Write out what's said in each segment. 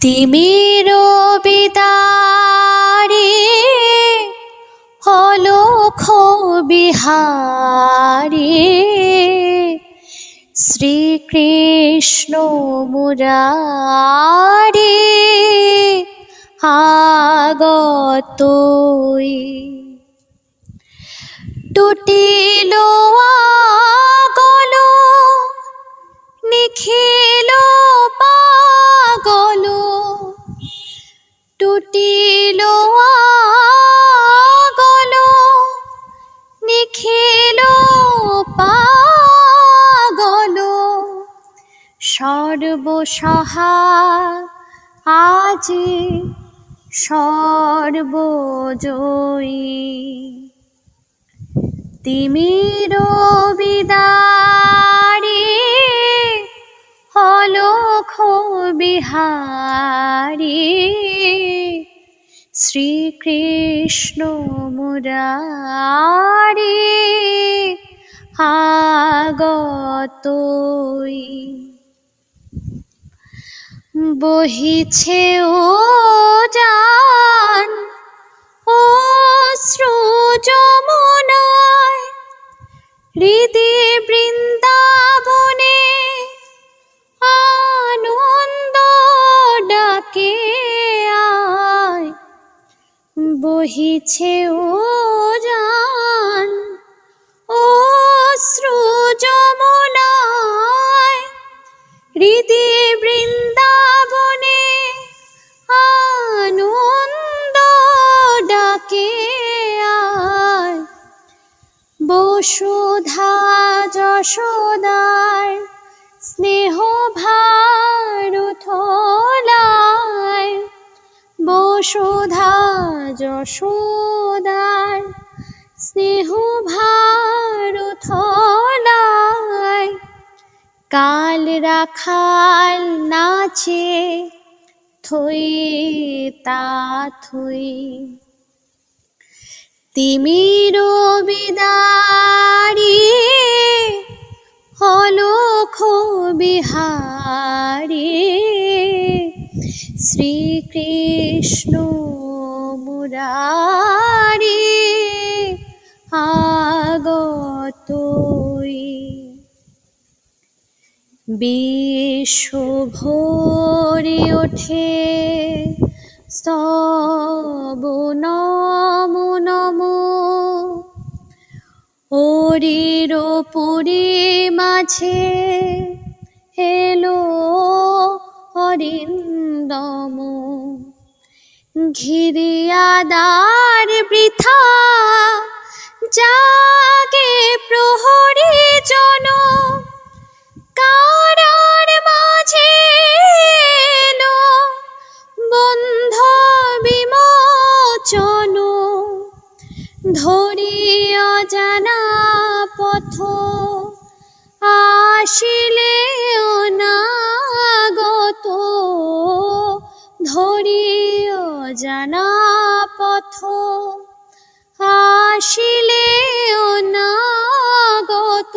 তিমির বিদারে অলখ বিহারে। শ্রীকৃষ্ণ মুরারে আগতই। টুটিল টুটিল আগল নিখিল পাগল। সর্বসহা আজি সর্বজয়ী। তিমির বিদারে অলখ বিহারে। শ্রীকৃষ্ণ মুরারে আগতই বহিছে ও জান ও যমুনায় হৃদি বহিছে ও জান ও যমুনায়, হৃদি বৃন্দাবনে আনন্দ ডাকে আয়। বসুধা যশোদার স্নেহ ভারুথলায় বসুধা যশোদার স্নেহ ভারুথলায় কাল রাখাল নাচে থই তা থই। তিমির বিদারি অলখ বিহারি শ্রীকৃষ্ণ মুরারি আগতই বিশ্ব ওঠে স্তব নমো নমো। ওরির পুরী মাঝে এলো অরিন্দম। ঘিরিয়াদার বৃথা জাগে প্রহরী জন। কারার মাঝে বন্ধ বিমোচন। ধরি অজানা পথ আসিলে অনাগত ধরি অজানা পথ। আসিলে অনাগত।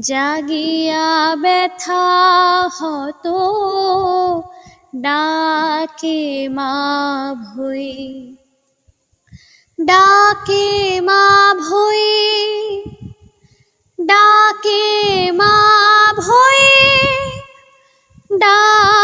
জাগিয়া ব্যথা হত। ডাকে মা ভই। ডাকে মা ভই। ডাকে মা ভই। ডাকে